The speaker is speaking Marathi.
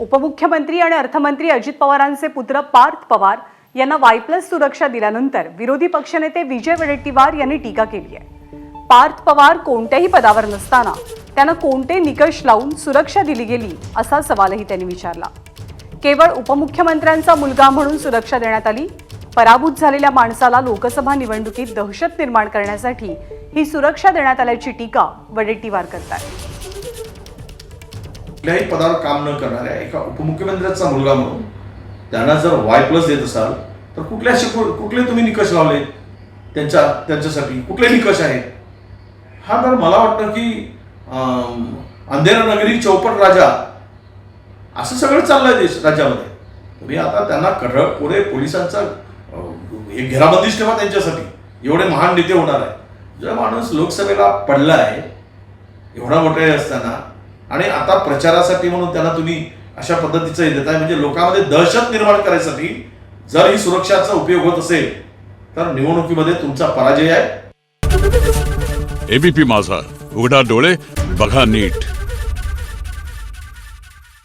उपमुख्यमंत्री आणि अर्थमंत्री अजित पवारांचे पुत्र पार्थ पवार यांना वाय प्लस सुरक्षा दिल्यानंतर विरोधी पक्षनेते विजय वडेट्टीवार यांनी टीका केली आहे. पार्थ पवार कोणत्याही पदावर नसताना त्यांना कोणते निकष लावून सुरक्षा दिली गेली असा सवालही त्यांनी विचारला. केवळ उपमुख्यमंत्र्यांचा मुलगा म्हणून सुरक्षा देण्यात आली पराभूत झालेल्या माणसाला लोकसभा निवडणुकीत दहशत निर्माण करण्यासाठी ही सुरक्षा देण्यात आल्याची टीका वडेट्टीवार करतात कुठल्याही पदावर काम न करणाऱ्या एका उपमुख्यमंत्र्याचा मुलगा म्हणून त्यांना जर वाय प्लस देत असाल तर कुठल्या शिकू कुठले तुम्ही निकष लावले? त्यांच्या त्यांच्यासाठी कुठले निकष आहेत? हा तर मला वाटतं की अंधेरा नगरी चौपट राजा असं सगळं चाललंय देश राज्यामध्ये. तुम्ही आता त्यांना कडक पुढे पोलिसांचा एक घेराबंदीच ठेवा त्यांच्यासाठी. एवढे महान नेते होणार आहे जो माणूस लोकसभेला पडला आहे एवढा मोठा असताना आणि आता प्रचारासाठी म्हणून त्यांना तुम्ही अशा पद्धतीचं हे देताय म्हणजे लोकांमध्ये दहशत निर्माण करायसाठी जर ही सुरक्षाचा उपयोग होत असेल तर निवडणुकीमध्ये तुमचा पराजय आहे. एबीपी माझा. उघडा डोळे बघा नीट.